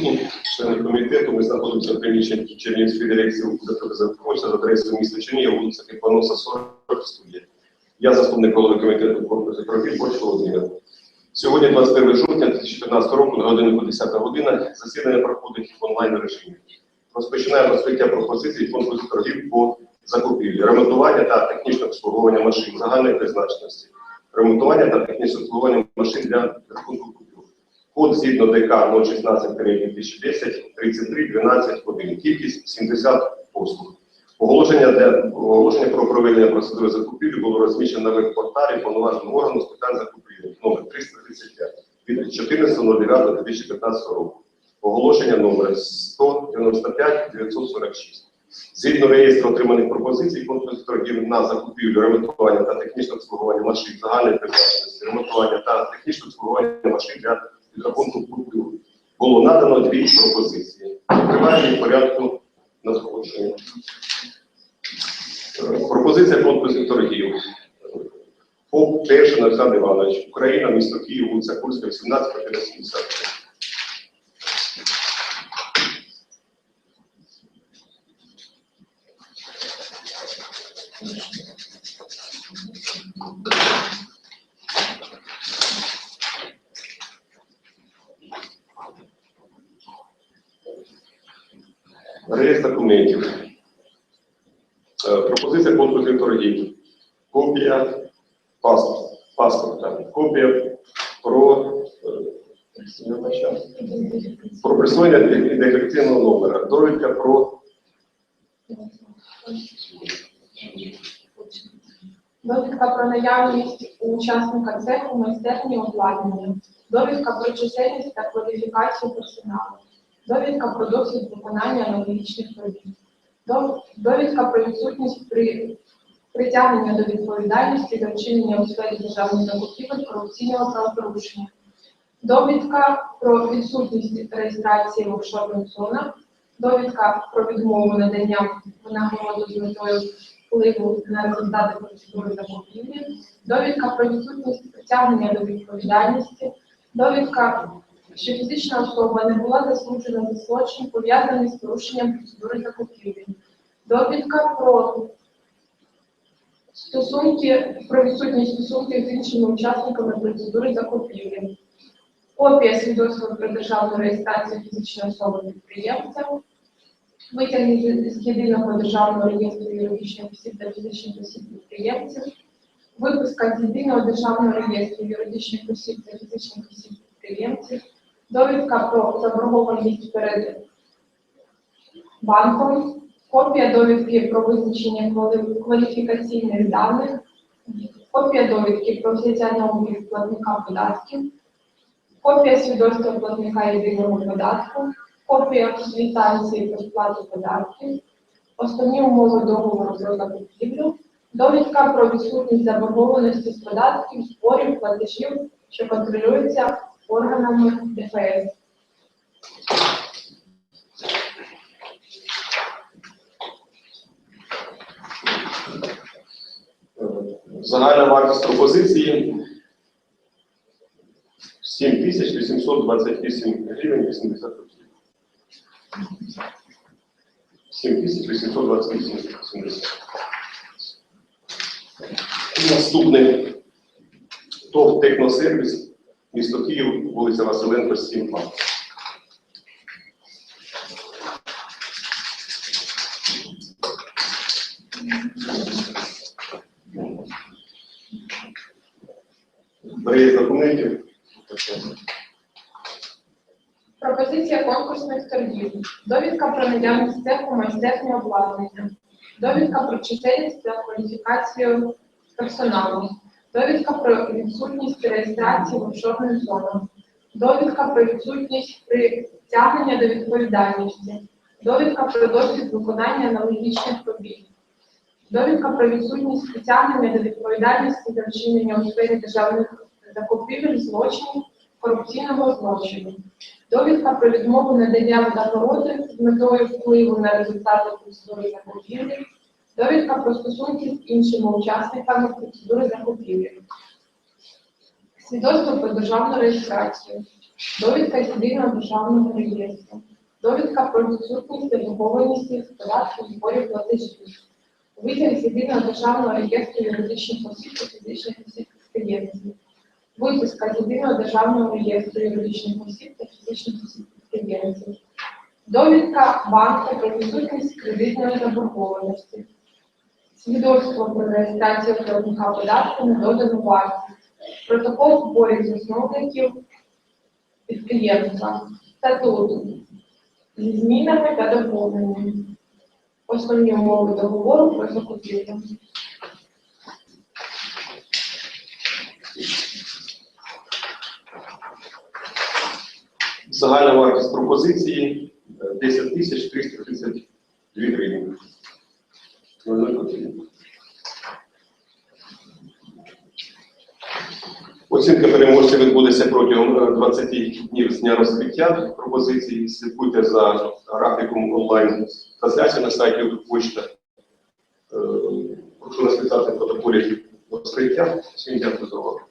присутні члени комітету. Ми знаходимося в приміщенні Чернігівської дирекції Укрзакупівця за адресою міста Чернігів, вулиця Кипаноса, 40 студія. Я заступник голови комітету корпусу профіль Боч Володимир. Сьогодні, 21 жовтня 2015 року, на годину 10 година, засідання проходить в онлайн режимі. Розпочинаємо розкриття пропозицій конкурсу торгів по закупівлі, ремонтування та технічне обслуговування машин загальної призначеності, ремонтування та технічне обслуговування машин для рахунку. Код згідно ДК 016 2010 33 12 1. Кількість 70 послуг. Оголошення для оголошення про проведення процедури закупівлі було розміщено на веб-порталі повноваженого органу з питань закупівлі номер 335 від 14.09.2015 року. Оголошення номер 195 946. Згідно реєстру отриманих пропозицій, конкурс торгів на закупівлю, ремонтування та технічне обслуговування машин загальної призначеності, ремонтування та технічне обслуговування машин для підрахунку купюр було надано дві пропозиції. Їх порядку надходження. Е, Пропозиція конкурсних торгів. Поп Тершин Олександр Іванович, Україна, місто Київ, вулиця Курська, 18, квартира 70. Реєстр документів. Е, Пропозиція конкурсних торгів. Копія паспорта. Копія про, е, про присвоєння ідентифікаційного номера. Довідка про Довідка про наявність у учасника цеху майстерні обладнання. Довідка про чисельність та кваліфікацію персоналу. Довідка про досвід виконання аналогічних робіт. Довідка про відсутність при притягнення до відповідальності за вчинення у сфері державних закупівель корупційного правопорушення. Довідка про відсутність реєстрації в офшорних зонах. Довідка про відмову надання винагороду з метою впливу на результати процедури закупівлі, довідка про відсутність притягнення до відповідальності, довідка, що фізична особа не була засуджена за злочин, пов'язаний з порушенням процедури закупівлі, довідка про стосунки, про відсутність стосунків з іншими учасниками процедури закупівлі, копія свідоцтва про державну реєстрацію фізичної особи підприємця, витяги з- єдиного державного реєстру юридичних осіб та фізичних осіб підприємців, виписка з єдиного державного реєстру юридичних осіб та фізичних осіб підприємців, довідка про заборгованість перед банком, копія довідки про визначення кваліфікаційних даних, копія довідки про взяття на облік платника податків, копія свідоцтва платника єдиного податку, копія квитанції про сплату податків, основні умови договору про закупівлю, довідка про відсутність заборгованості з податків, зборів, платежів, що контролюються органами ДФС. е, загальна вартість пропозиції 7828 гривень 80 копійок. 7828 80. Наступний ТОВ Техносервіс, місто Київ, вулиця Василенко, 7 2. Реєстр документів. Пропозиція конкурсних торгів. Довідка про наявність цеху майстерні обладнання. Довідка про чисельність та кваліфікацію персоналу. Довідка про відсутність реєстрації в офшорних зонах. Довідка про відсутність притягнення до відповідальності. Довідка про досвід виконання аналогічних робіт. Довідка про відсутність притягнення до відповідальності за вчинення у сфері державних закупівель злочинів корупційного злочину. Довідка про відмову надання винагороди з метою впливу на результати процедури закупівлі. Довідка про стосунки з іншими учасниками процедури закупівлі. Свідоцтво про державну реєстрацію. довідка з єдиного державного реєстру, довідка про відсутність заборгованості податків зборів платежів, витяг з єдиного державного реєстру юридичних осіб та фізичних осіб підприємців, виписка з єдиного державного реєстру юридичних осіб та фізичних осіб підприємців, довідка банку про відсутність кредитної заборгованості, свідоцтво про реєстрацію платника податку на додану вартість, протокол зборів засновників підприємства, статут зі змінами та доповненнями. Основні умови договору про закупівлю. Загальна вартість пропозиції е, 10 тисяч 332 Оцінка переможця відбудеться протягом е, 20 днів з дня розкриття пропозиції. Слідкуйте за графіком онлайн трансляції на сайті Почта. Е, Прошу нас вітати протоколі розкриття. Всім дякую.